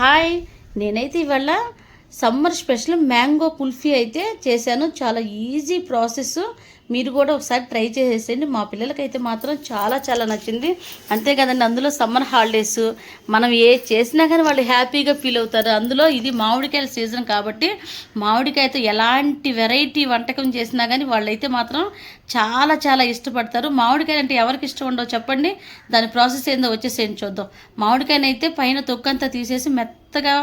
Hi నేనైతే ఇవాళ summer special mango kulfi అయితే చేశాను. చాలా ఈజీ ప్రాసెస్. మీరు కూడా ఒకసారి ట్రై చేసేయండి మా పిల్లలకైతే మాత్రం చాలా చాలా నచ్చింది. అంతే కదండి అందులో సమ్మర్ హాలిడేస్. మనం ఏ చేసినా కానీ వాళ్ళు హ్యాపీగా ఫీల్ అవుతారు. అందులో ఇది మామిడికాయల సీజన్ కాబట్టి మామిడికాయతో ఎలాంటి వెరైటీ వంటకం చేసినా కానీ వాళ్ళైతే మాత్రం చాలా చాలా ఇష్టపడతారు. మామిడికాయ అంటే ఎవరికి ఇష్టం ఉండవు చెప్పండి. దాని ప్రాసెస్ ఏందో వచ్చేసేయండి చూద్దాం. మామిడికాయనైతే పైన తొక్కంతా తీసేసి మెత్తగా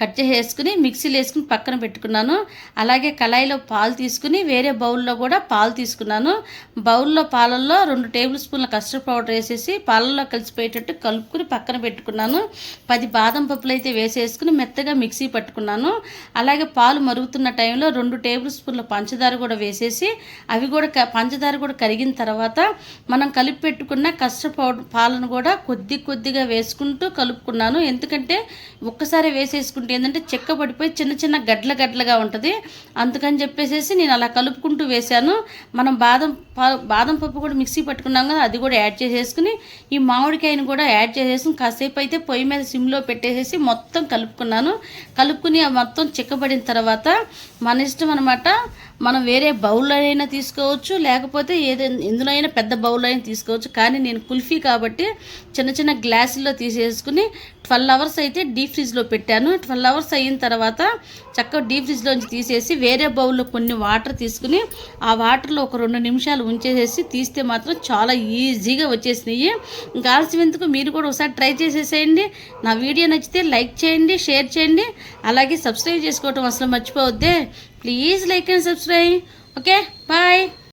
కట్ చేసేసుకుని మిక్సీలో వేసుకుని పక్కన పెట్టుకున్నాను. అలాగే కళాయిలో పాలు తీసుకుని వేరే బౌల్లో కూడా పాలు తీసుకున్నాను. బౌల్లో పాలల్లో రెండు టేబుల్ స్పూన్ల కస్టర్డ్ పౌడర్ వేసేసి పాలల్లో కలిసిపోయేటట్టు కలుపుకుని పక్కన పెట్టుకున్నాను. పది బాదం పప్పులు అయితే వేసేసుకుని మెత్తగా మిక్సీ పట్టుకున్నాను. అలాగే పాలు మరుగుతున్న టైంలో రెండు టేబుల్ స్పూన్ల పంచదార కూడా వేసేసి అవి కూడా క- పంచదార కూడా కరిగిన తర్వాత మనం కలిపి పెట్టుకున్న కస్టర్డ్ పౌడర్ పాలను కూడా కొద్ది కొద్దిగా వేసుకుంటూ కలుపుకున్నాను. ఎందుకంటే ఒక్కసారి వేసేసుకుంటే ఏంటంటే చెక్క పడిపోయి చిన్న చిన్న గడ్ల గడ్లగా ఉంటుంది. అందుకని చెప్పేసి నేను అలా కలుపుకుంటూ వేశాను. మనం బాదం పా- బాదం పప్పు కూడా మిక్సీ పట్టుకున్నాం కదా అది కూడా యాడ్ చేసేసుకుని ఈ మామిడికాయను కూడా యాడ్ చేసేసుకుని కాసేపు అయితే పొయ్యి మీద సిమ్లో పెట్టేసేసి మొత్తం కలుపుకున్నాను. కలుపుకుని మొత్తం చిక్కబడిన తర్వాత మన ఇష్టం అనమాట మనం వేరే బౌల్లో అయినా తీసుకోవచ్చు లేకపోతే ఏదైనా ఎందులో అయినా పెద్ద బౌల్లో అయినా తీసుకోవచ్చు. కానీ నేను కుల్ఫీ కాబట్టి చిన్న చిన్న గ్లాసుల్లో తీసేసుకుని ట్వెల్వ్ అవర్స్ అయితే డీప్ ఫ్రిడ్జ్లో పెట్టాను. ట్వెల్వ్ అవర్స్ అయిన తర్వాత చక్కగా డీప్ ఫ్రిడ్జ్లోంచి తీసేసి వేరే బౌల్లో కొన్ని వాటర్ తీసుకుని ఆ వాటర్లో ఒక రెండు నిమిషాలు ఉంచేసేసి తీస్తే మాత్రం చాలా ఈజీగా వచ్చేసినాయి. ఇంకా ఆలస్యం ఎందుకు? మీరు కూడా ఒకసారి ట్రై చేసేసేయండి. నా వీడియో నచ్చితే లైక్ చేయండి షేర్ చేయండి. అలాగే సబ్స్క్రైబ్ చేసుకోవటం అసలు మర్చిపోవద్దే. Please like and subscribe. Okay, bye.